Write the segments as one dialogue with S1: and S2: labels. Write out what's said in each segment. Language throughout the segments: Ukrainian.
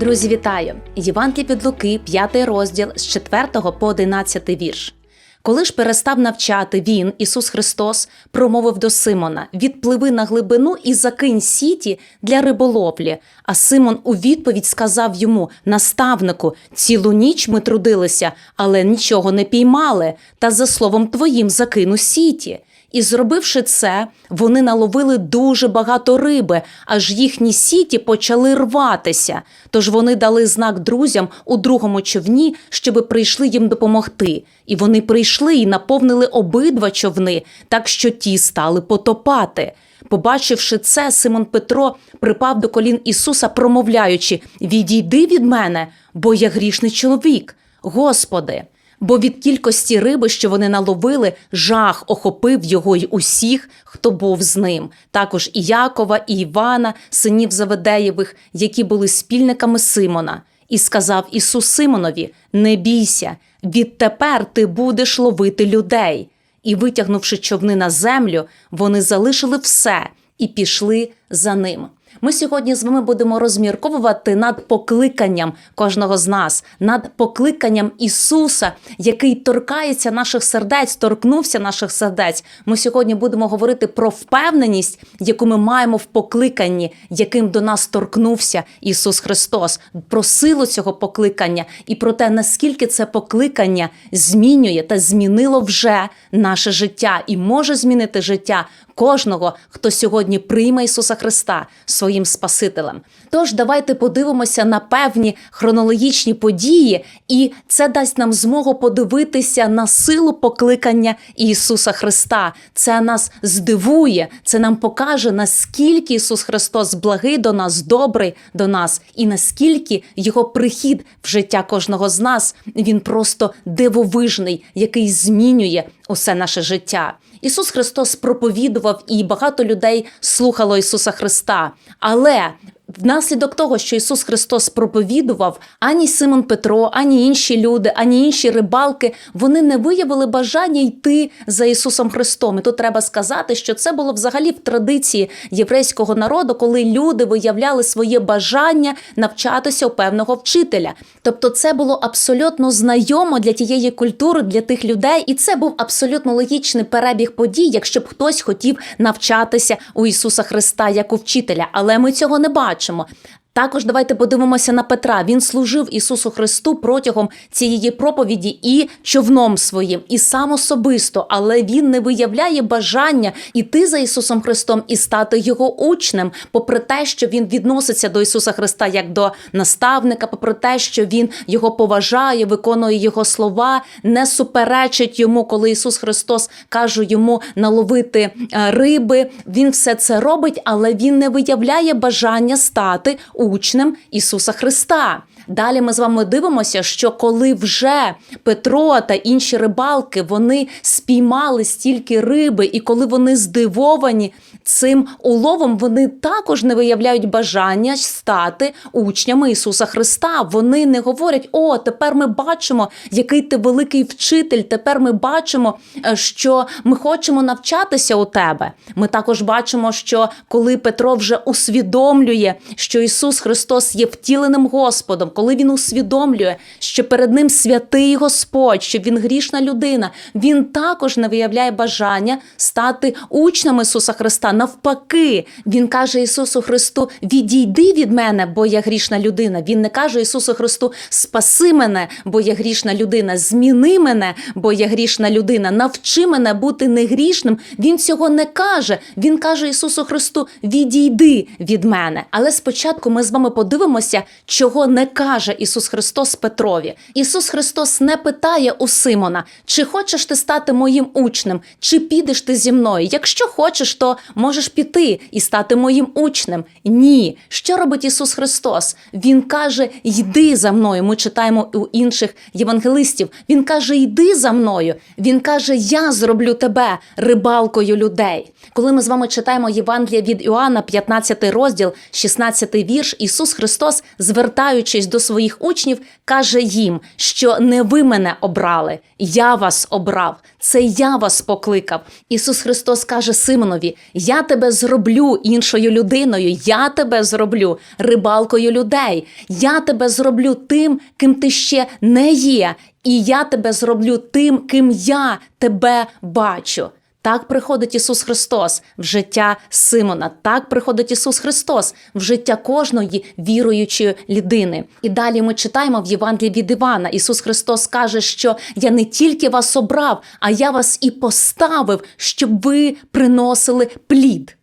S1: Друзі, вітаю! Євангелій від Луки, 5 розділ з 4 по 11 вірш. Коли ж перестав навчати він, Ісус Христос, промовив до Симона: Відпливи на глибину і закинь сіті для риболовлі. А Симон у відповідь сказав йому: Наставнику, цілу ніч ми трудилися, але нічого не піймали, та за словом твоїм закину сіті. І зробивши це, вони наловили дуже багато риби, аж їхні сіті почали рватися. Тож вони дали знак друзям у другому човні, щоби прийшли їм допомогти. І вони прийшли і наповнили обидва човни, так що ті стали потопати. Побачивши це, Симон Петро припав до колін Ісуса, промовляючи: Відійди від мене, бо я грішний чоловік. Господи. Бо від кількості риби, що вони наловили, жах охопив його й усіх, хто був з ним, також і Якова, і Івана, синів Заведеєвих, які були спільниками Симона. І сказав Ісус Симонові: Не бійся, відтепер ти будеш ловити людей. І, витягнувши човни на землю, вони залишили все і пішли за ним. Ми сьогодні з вами будемо розмірковувати над покликанням кожного з нас, над покликанням Ісуса, який торкається наших сердець, торкнувся наших сердець. Ми сьогодні будемо говорити про впевненість, яку ми маємо в покликанні, яким до нас торкнувся Ісус Христос, про силу цього покликання і про те, наскільки це покликання змінює та змінило вже наше життя і може змінити життя кожного, хто сьогодні прийме Ісуса Христа своїм Спасителем. Тож давайте подивимося на певні хронологічні події, і це дасть нам змогу подивитися на силу покликання Ісуса Христа. Це нас здивує, це нам покаже, наскільки Ісус Христос благий до нас, добрий до нас, і наскільки Його прихід в життя кожного з нас він просто дивовижний, який змінює усе наше життя. Ісус Христос проповідував, і багато людей слухало Ісуса Христа. Але внаслідок того, що Ісус Христос проповідував, ані Симон Петро, ані інші люди, ані інші рибалки, вони не виявили бажання йти за Ісусом Христом. І тут треба сказати, що це було взагалі в традиції єврейського народу, коли люди виявляли своє бажання навчатися у певного вчителя. Тобто, це було абсолютно знайомо для тієї культури, для тих людей, і це був абсолютно логічний перебіг подій, якщо б хтось хотів навчатися у Ісуса Христа як у вчителя. Але ми цього не бачимо. 什么 Також давайте подивимося на Петра. Він служив Ісусу Христу протягом цієї проповіді і човном своїм, і сам особисто, але він не виявляє бажання іти за Ісусом Христом і стати його учнем, попри те, що він відноситься до Ісуса Христа як до наставника, попри те, що він його поважає, виконує його слова, не суперечить йому, коли Ісус Христос каже йому наловити е, риби. Він все це робить, але він не виявляє бажання стати учнем Ісуса Христа. Далі ми з вами дивимося, що коли вже Петро та інші рибалки вони спіймали стільки риби, і коли вони здивовані цим уловом, вони також не виявляють бажання стати учнями Ісуса Христа. Вони не говорять: О, тепер ми бачимо, який ти великий вчитель. Тепер ми бачимо, е, що ми хочемо навчатися у тебе. Ми також бачимо, що коли Петро вже усвідомлює, що Ісус Христос є втіленим Господом, коли він усвідомлює, що перед ним святий Господь, що він грішна людина, він також не виявляє бажання стати учнем Ісуса Христа. Навпаки, він каже Ісусу Христу: Відійди від мене, бо я грішна людина. Він не каже Ісусу Христу: Спаси мене, бо я грішна людина, зміни мене, бо я грішна людина, навчи мене бути негрішним. Він цього не каже. Він каже Ісусу Христу: Відійди від мене. Але спочатку ми з вами подивимося, чого не каже Ісус Христос Петрові. Ісус Христос не питає у Симона, чи хочеш ти стати моїм учнем, чи підеш ти зі мною. Якщо хочеш, то можеш піти і стати моїм учнем. Ні. Що робить Ісус Христос? Він каже: Йди за мною. Ми читаємо у інших євангелистів. Він каже: Йди за мною. Він каже: Я зроблю тебе рибалкою людей. Коли ми з вами читаємо Євангелія від Іоанна, 15 розділ, 16 вірш, Ісус Христос, звертаючись до своїх учнів, каже їм, що не ви мене обрали, я вас обрав, це я вас покликав. Ісус Христос каже Симонові: Я тебе зроблю іншою людиною, я тебе зроблю рибалкою людей, я тебе зроблю тим, ким ти ще не є, і я тебе зроблю тим, ким я тебе бачу. Так приходить Ісус Христос в життя Симона. Так приходить Ісус Христос в життя кожної віруючої людини. І далі ми читаємо в Євангелії від Івана. Ісус Христос каже, що я не тільки вас обрав, а я вас і поставив, щоб ви приносили плід.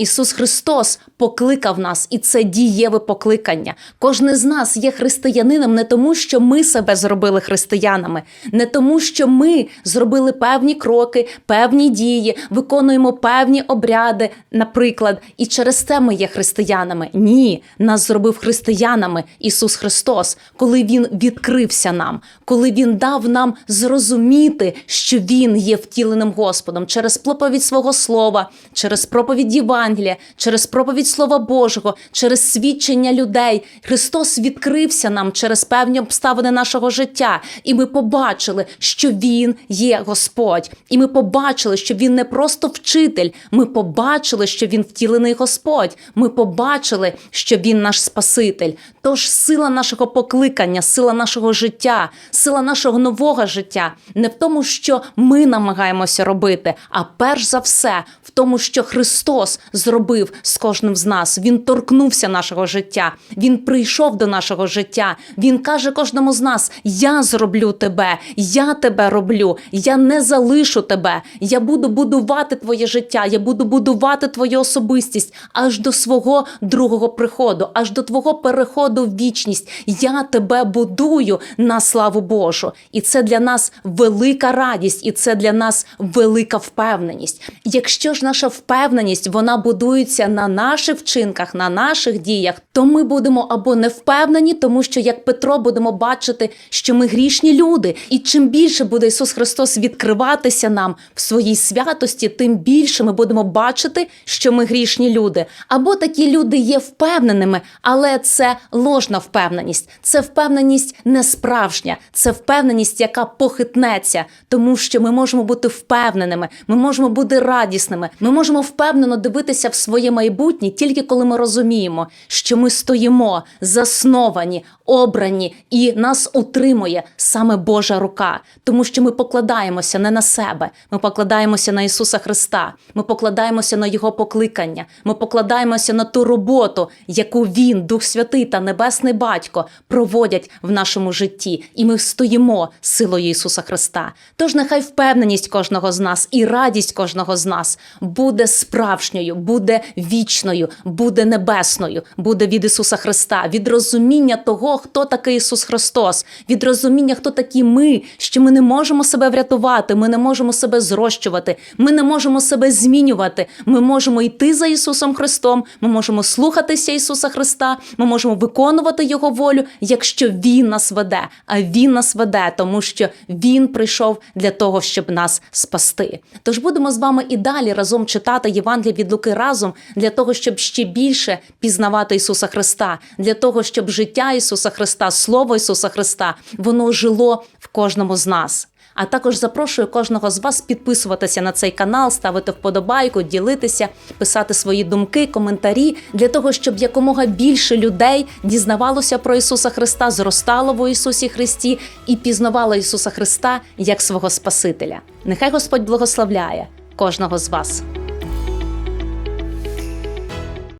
S1: Ісус Христос покликав нас, і це дієве покликання. Кожен з нас є християнином не тому, що ми себе зробили християнами, не тому, що ми зробили певні кроки, певні дії, виконуємо певні обряди, наприклад, і через це ми є християнами. Ні, нас зробив християнами Ісус Христос, коли Він відкрився нам, коли Він дав нам зрозуміти, що Він є втіленим Господом через проповідь свого слова, через проповідь Євангелія, через проповідь Слова Божого, через свідчення людей. Христос відкрився нам через певні обставини нашого життя, і ми побачили, що Він є Господь. І ми побачили, що Він не просто вчитель. Ми побачили, що Він втілений Господь. Ми побачили, що Він наш Спаситель. Тож сила нашого покликання, сила нашого життя, сила нашого нового життя не в тому, що ми намагаємося робити, а перш за все в тому, що Христос зробив з кожним з нас. Він торкнувся нашого життя, Він прийшов до нашого життя. Він каже кожному з нас: Я зроблю тебе, я тебе роблю, я не залишу тебе. Я буду будувати твоє життя, я буду будувати твою особистість аж до свого другого приходу, аж до твого переходу в вічність. Я тебе будую на славу Божу. І це для нас велика радість, і це для нас велика впевненість. Якщо ж наша впевненість вона будується на наших вчинках, на наших діях, то ми будемо або не впевнені, тому що як Петро будемо бачити, що ми грішні люди, і чим більше буде Ісус Христос відкриватися нам в своїй святості, тим більше ми будемо бачити, що ми грішні люди. Або такі люди є впевненими, але це ложна впевненість, це впевненість не справжня, це впевненість, яка похитнеться, тому що ми можемо бути впевненими, ми можемо бути радісними, ми можемо впевнено дивитися в своє майбутнє тільки коли ми розуміємо, що ми стоїмо засновані, обрані, і нас утримує саме Божа рука, тому що ми покладаємося не на себе, ми покладаємося на Ісуса Христа, ми покладаємося на Його покликання, ми покладаємося на ту роботу, яку Він, Дух Святий та Небесний Батько проводять в нашому житті, і ми стоїмо силою Ісуса Христа. Тож нехай впевненість кожного з нас і радість кожного з нас буде справжньою, буде вічною, буде небесною, буде від Ісуса Христа, від розуміння того, хто такий Ісус Христос, від розуміння, хто такі ми, що ми не можемо себе врятувати, ми не можемо себе зрощувати, ми не можемо себе змінювати. Ми можемо йти за Ісусом Христом, ми можемо слухатися Ісуса Христа, ми можемо виконувати Його волю, якщо Він нас веде. А Він нас веде, тому що Він прийшов для того, щоб нас спасти. Тож будемо з вами і далі разом читати Євангелія від Луки разом для того, щоб ще більше пізнавати Ісуса Христа, для того, щоб життя Христа, Слово Ісуса Христа, воно жило в кожному з нас. А також запрошую кожного з вас підписуватися на цей канал, ставити вподобайку, ділитися, писати свої думки, коментарі для того, щоб якомога більше людей дізнавалося про Ісуса Христа, зростало в Ісусі Христі і пізнавало Ісуса Христа як свого Спасителя. Нехай Господь благословляє кожного з вас.